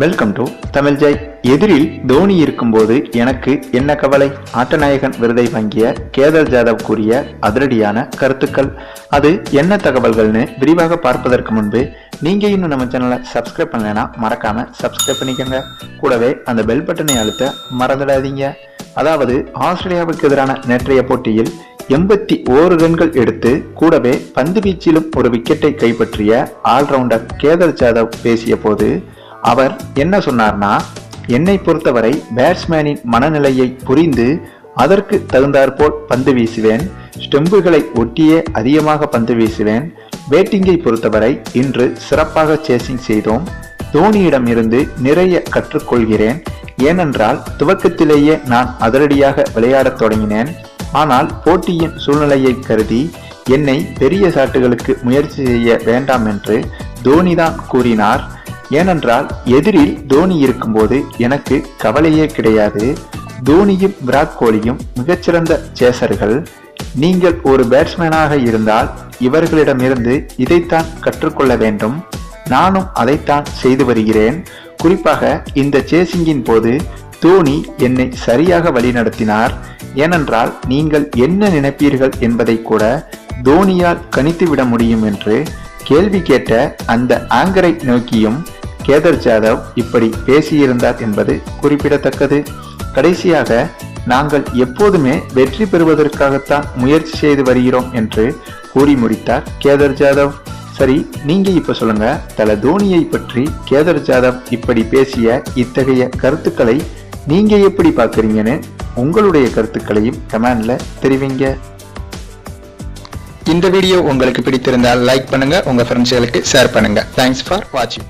Welcome to Tamil Jai எதிரில் தோனி இருக்கும்போது எனக்கு என்ன கவலை? ஆட்டநாயகன் விருதை வாங்கிய கேதர் ஜாதவ் கூறிய அதிரடியான கருத்துக்கள். அது என்ன தகவல்கள்னு விரிவாக பார்ப்பதற்கு முன்பு நீங்க இன்னும் நம்ம சேனலை சப்ஸ்கிரைப் பண்ணலைன்னா மறக்காம சப்ஸ்கிரைப் பண்ணிக்கோங்க. கூடவே அந்த பெல் பட்டனை அழுத்த மறந்துடாதீங்க. அதாவது ஆஸ்திரேலியாவுக்கு எதிரான நேற்றைய போட்டியில் எண்பத்தி ஓரு ரன்கள் எடுத்து கூடவே பந்து வீச்சிலும் ஒரு விக்கெட்டை கைப்பற்றிய ஆல்ரவுண்டர் கேதர் ஜாதவ் பேசிய போது அவர் என்ன சொன்னார்னா என்னை பொறுத்தவரை பேட்ஸ்மேனின் மனநிலையை புரிந்து அதற்கு தகுந்தாற்போல் பந்து வீசுவேன். ஸ்டெம்புகளை ஒட்டியே அதிகமாக பந்து வீசுவேன். பேட்டிங்கை பொறுத்தவரை இன்று சிறப்பாக சேசிங் செய்தோம். தோனியிடம் இருந்து நிறைய கற்றுக்கொள்கிறேன் ஏனென்றால் துவக்கத்திலேயே நான் அதிரடியாக விளையாடத் தொடங்கினேன். ஆனால் போட்டியின் சூழ்நிலையை கருதி என்னை பெரிய சாட்டுகளுக்கு முயற்சி செய்ய வேண்டாம் என்று தோனிதான் கூறினார். ஏனென்றால் எதிரில் தோனி இருக்கும்போது எனக்கு கவலையே கிடையாது. தோனியும் விராட் கோலியும் மிகச்சிறந்த சேசர்கள். நீங்கள் ஒரு பேட்ஸ்மேனாக இருந்தால் இவர்களிடமிருந்து இதைத்தான் கற்றுக்கொள்ள வேண்டும். நானும் அதைத்தான் செய்து வருகிறேன். குறிப்பாக இந்த சேசிங்கின் போது தோனி என்னை சரியாக வழிநடத்தினார். ஏனென்றால் நீங்கள் என்ன நினைப்பீர்கள் என்பதை கூட தோனியால் கணித்துவிட முடியும் என்று கேள்வி கேட்ட அந்த ஆங்கரை நோக்கியும் கேதர் ஜாதவ் இப்படி பேசியிருந்தார் என்பது குறிப்பிடத்தக்கது. கடைசியாக நாங்கள் எப்போதுமே வெற்றி பெறுவதற்காகத்தான் முயற்சி செய்து வருகிறோம் என்று கூறி முடித்தார் கேதர் ஜாதவ். சரி நீங்க இப்ப சொல்லுங்க தல தோனியை பற்றி கேதர் ஜாதவ் இப்படி பேசிய இத்தகைய கருத்துக்களை நீங்க எப்படி பாக்குறீங்கன்னு உங்களுடைய கருத்துக்களையும் கமெண்ட்ல தெரிவிங்க. இந்த வீடியோ உங்களுக்கு பிடித்திருந்தால் லைக் பண்ணுங்க உங்க ஃப்ரெண்ட்ஸ்களுக்கு ஷேர் பண்ணுங்க. தேங்க்ஸ் ஃபார் வாட்சிங்